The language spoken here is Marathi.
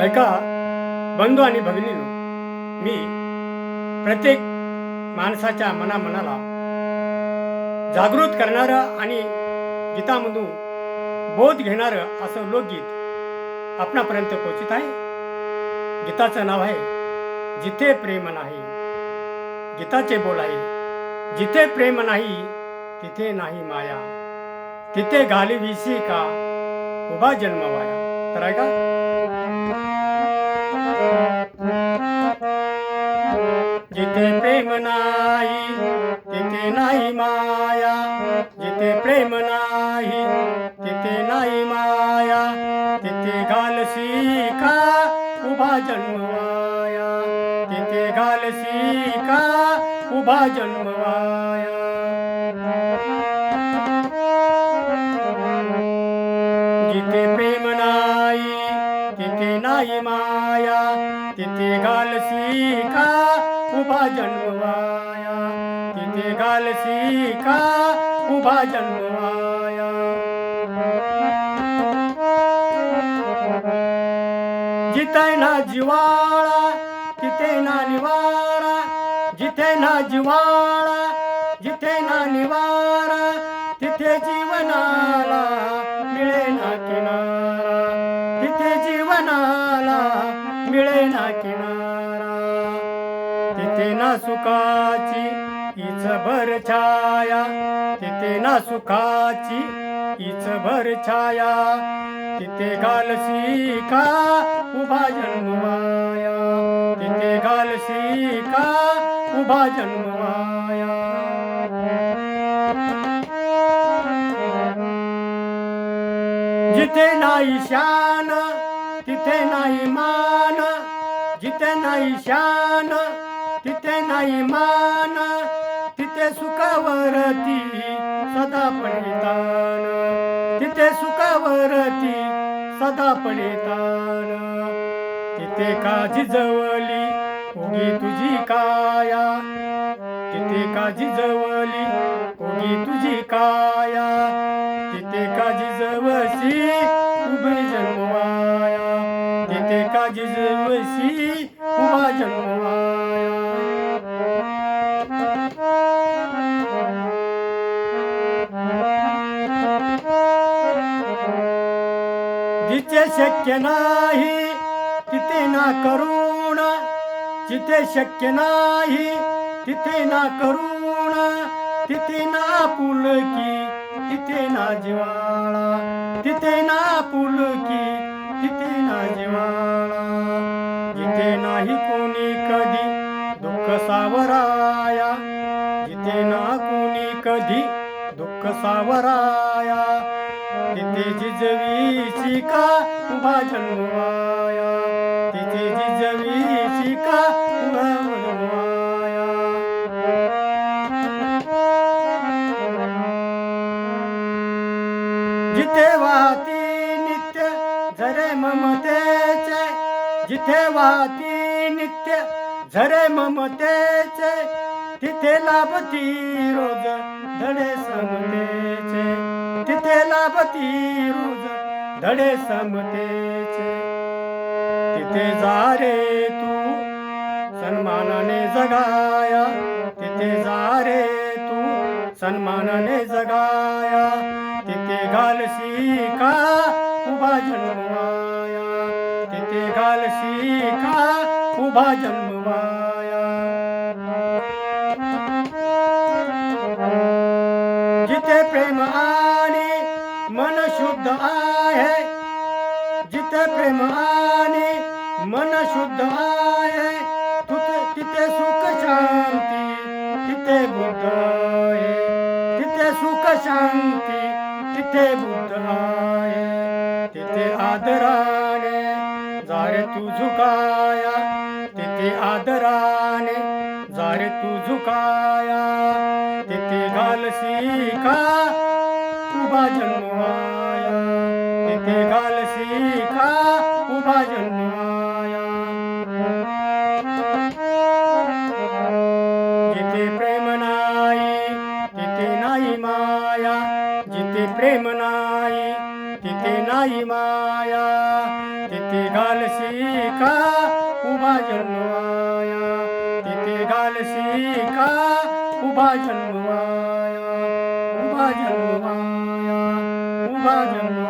ऐका बंधू आणि भगिनीनो मी प्रत्येक माणसाच्या मनामनाला जागृत करणारं आणि गीतामधून बोध घेणारं असं लोकगीत आपणापर्यंत पोचित आहे. गीताचं नाव आहे जिथे प्रेम नाही गीताचे बोल आहे जिथे प्रेम नाही तिथे नाही माया तिथे घालविशी का उभा जन्म वाया. तर ऐका जिथे प्रेम नाही तिथे नाही माया. जिथे प्रेम नाही तिथे नाही माया. तिथे घालसी का उभा जन्मवाया? तिथे घालसी का उभा जन्मवाया? जिथे प्रेम नाही तिथे नाही माया. तिथे घालसी का उभा जन्मवाया. तिथे घालसी का उभा जन्मवाया. जिथे ना जिवाळा तिथे ना निवारा. जिथे ना जिवाळा जिथे ना निवारा. तिथे जीवनाला मिळे ना किनारा. तिथे जीवनाला मिळे ना किनारा तिथे ना सुखाची इच भर छाया. तिथे ना सुखाची इच भर छाया. तिथे घालसी का उभा जन्मवाया. तिथे घालसी का उभा जन्मवाया. जिथे नाही शान तिथे नाही मान जिथे नाही शान तिथे नाही मान तिथे सुखावरती सदा पडितान तिथे सुखावरती सदा पडितान तिथे काजी जवली उगी तुझी काया. तिथे काजी जवली उगी तुझी काया. तिथे काजी जवसी तिथे काजी जवसी उभा जन्मवाया जिथे शक्य नाही तिथे ना करुण जिथे शक्य नाही तिथे ना करुण तिथे ना पुलकी तिथे ना जिवाळा तिथे ना पुलकी तिथे ना जिवाळा जिथे नाही कोणी कधी दुःख सावराया. जिथे ना कोणी कधी दुःख सावराया तिथे जिजवीची का उभा जन्मवाया. तिथे जिजवीची का उभा जन्मवाया. जिथे वाहती नित्य झरे ममतेचे जिथे वाहती नित्य झरे ममतेचे तिथे लाभती रोज धडे समतेचे. तिथे लाभती रोज धडे समतेचे. तिथे जा रे तू सन्मानाने जगाया. तिथे जा रे तू सन्मानाने जगाया. तिथे घालशी का उभा जन्माया. तिथे घालशी का उभा जन्मवाया जिथे प्रेम आणि मन शुद्ध आहे जिथे प्रेम आणि मन शुद्ध आहे तिथे सुख शांती तिथे बुद्ध आहे. तिथे सुख शांती तिथे बुद्ध आहे. तिथे आदराने जारे तू झुका काया तिथे घालसी का उभा जन्माया. तिथे घालसी का उभा जन्माया. जिथे प्रेम नाही तिथे नाही माया. जिथे प्रेम नाही तिथे नाही माया. तिथे घालसी का उभा जन्माया. उभा जन्मवाया उभा जन्मवाया उभा जन्मवाया